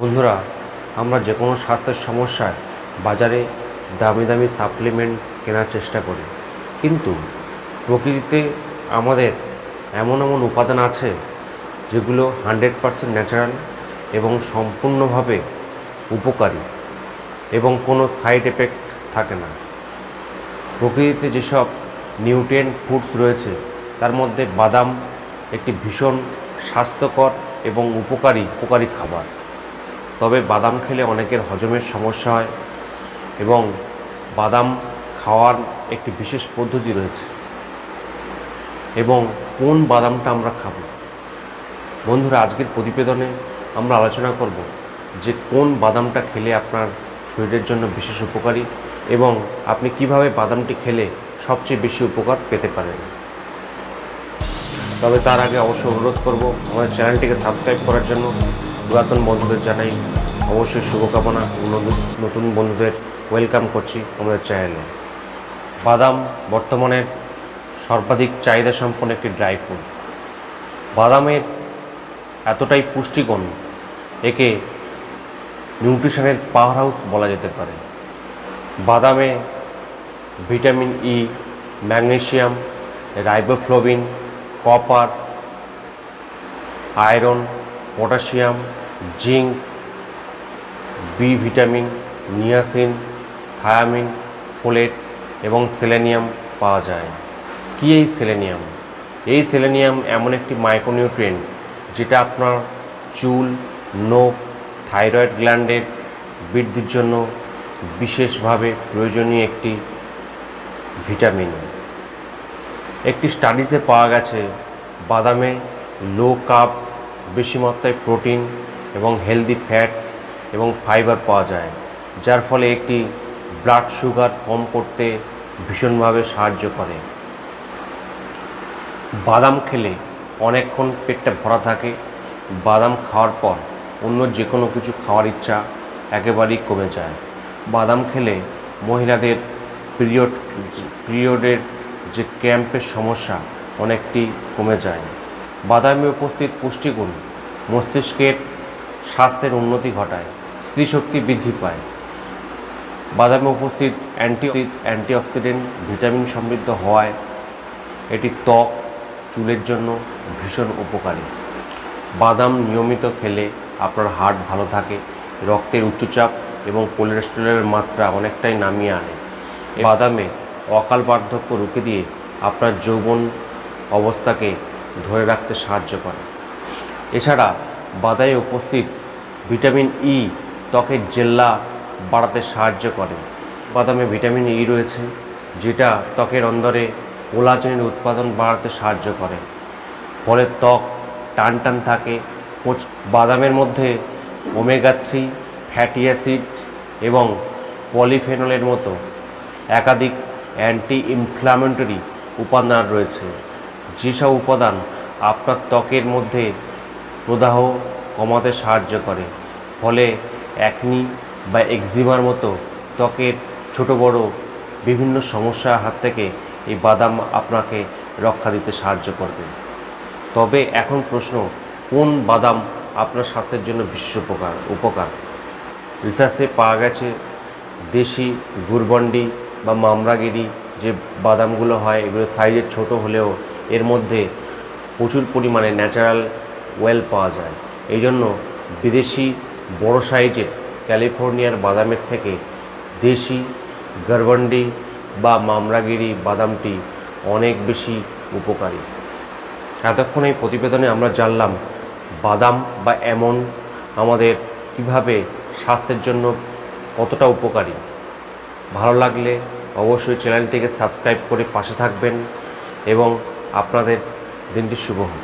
বন্ধুরা, আমরা যে কোনো স্বাস্থ্যের সমস্যায় বাজারে দামি দামি সাপ্লিমেন্ট কেনার চেষ্টা করি। কিন্তু প্রকৃতিতে আমাদের এমন এমন উপাদান আছে যেগুলো হান্ড্রেড পারসেন্ট ন্যাচারাল এবং সম্পূর্ণভাবে উপকারী এবং কোনো সাইড এফেক্ট থাকে না। প্রকৃতিতে যেসব নিউট্রিয়েন্ট ফুডস রয়েছে, তার মধ্যে বাদাম একটি ভীষণ স্বাস্থ্যকর এবং উপকারী উপকারী খাবার। তবে বাদাম খেলে অনেকের হজমের সমস্যা হয় এবং বাদাম খাওয়ার একটি বিশেষ পদ্ধতি রয়েছে। এবং কোন বাদামটা আমরা খাব? বন্ধুরা, আজকের প্রতিবেদনে আমরা আলোচনা করব যে কোন বাদামটা খেলে আপনার শরীরের জন্য বিশেষ উপকারী এবং আপনি কীভাবে বাদামটি খেলে সবচেয়ে বেশি উপকার পেতে পারেন। তবে তার আগে অবশ্যই অনুরোধ করব, আমাদের চ্যানেলটিকে সাবস্ক্রাইব করার জন্য পুরাতন বন্ধুদের জানাই অবশ্যই শুভকামনা নতুন- বন্ধুদের ওয়েলকাম করছি আমাদের চ্যানেলে বাদাম বর্তমানে সর্বাধিক চাহিদা সম্পন্ন একটি ড্রাই ফ্রুট বাদামের এতটাই পুষ্টিগুণ, একে নিউট্রিশনের পাওয়ার হাউস বলা যেতে পারে। বাদামে vitamin E magnesium riboflavin copper iron potassium zinc B vitamin niacin thiamine folate এবং সেলেনিয়াম পাওয়া যায়। কি এই সেলেনিয়াম এই সেলেনিয়াম এমন একটি মাইক্রোনিউট্রিয়েন্ট যেটা আপনার চুল, নোখ থাইরয়েড গ্ল্যান্ডের বৃদ্ধির জন্য বিশেষভাবে প্রয়োজনীয় একটি ভিটামিন একটি স্টাডিজে পাওয়া গেছে, বাদামে লো কার্বস বেশি মাত্রায় প্রোটিন এবং হেলদি ফ্যাটস এবং ফাইবার পাওয়া যায়, যার ফলে একটি ব্লাড সুগার কম করতে ভীষণভাবে সাহায্য করে। বাদাম খেলে অনেকক্ষণ পেটটা ভরা থাকে। বাদাম খাওয়ার পর অন্য যে কোনো কিছু খাওয়ার ইচ্ছা একেবারেই কমে যায়। বাদাম খেলে মহিলাদের পিরিয়ড, পিরিয়ডের যে ক্যাম্পের সমস্যা অনেকটি কমে যায়। বাদামে উপস্থিত পুষ্টিগুণ মস্তিষ্কের স্বাস্থ্যের উন্নতি ঘটায়, স্ত্রীশক্তি বৃদ্ধি পায়। বাদামে উপস্থিত অ্যান্টি অ্যান্টিঅক্সিডেন্ট ভিটামিন সমৃদ্ধ হওয়ায় এটি ত্বক, চুলের জন্য ভীষণ উপকারী। বাদাম নিয়মিত খেলে আপনার হার্ট ভালো থাকে, রক্তের উচ্চচাপ এবং কোলেস্টেরলের মাত্রা অনেকটাই নামিয়ে আনে। বাদামে অকাল বার্ধক্য রুখে দিয়ে আপনার যৌবন অবস্থাকে ধরে রাখতে সাহায্য করে। এছাড়া বাদামে উপস্থিত ভিটামিন ই ত্বকের জেল্লা বাড়াতে সাহায্য করে। বাদামে ভিটামিন ই রয়েছে, যেটা ত্বকের অন্দরে কোলাজেনের উৎপাদন বাড়াতে সাহায্য করে। ফলে ত্বক টান টান থাকে বাদামের মধ্যে ওমেগা থ্রি ফ্যাটি অ্যাসিড এবং পলিফেনলের মতো একাধিক অ্যান্টি ইনফ্লামেটরি উপাদান রয়েছে। যেসব উপাদান আপনার ত্বকের মধ্যে প্রদাহ কমাতে সাহায্য করে। ফলে অ্যাকনি বা এক্সিমার মতো ত্বকের ছোট বড় বিভিন্ন সমস্যার হাত থেকে এই বাদাম আপনাকে রক্ষা দিতে সাহায্য করবে। তবে এখন প্রশ্ন, কোন বাদাম আপনার স্বাস্থ্যের জন্য বিশেষ উপকার উপকার? রিসার্চে পাওয়া গেছে, দেশি গুরবন্ডি বা মামরাগিরি যে বাদামগুলো হয়, এগুলো সাইজে ছোট হলেও এর মধ্যে প্রচুর পরিমাণে ন্যাচারাল ওয়েল পাওয়া যায়। এই জন্য বিদেশি বড় সাইজের ক্যালিফোর্নিয়ার বাদামের থেকে দেশি গরবন্ডি বা মামরাগিরি বাদামটি অনেক বেশি উপকারী। এতক্ষণ এই প্রতিবেদনে আমরা জানলাম বাদাম বা এমন আমাদের কীভাবে স্বাস্থ্যের জন্য কতটা উপকারী। ভালো লাগলে অবশ্যই চ্যানেলটিকে সাবস্ক্রাইব করে পাশে থাকবেন এবং আপনাদের দিনটি শুভ হোক।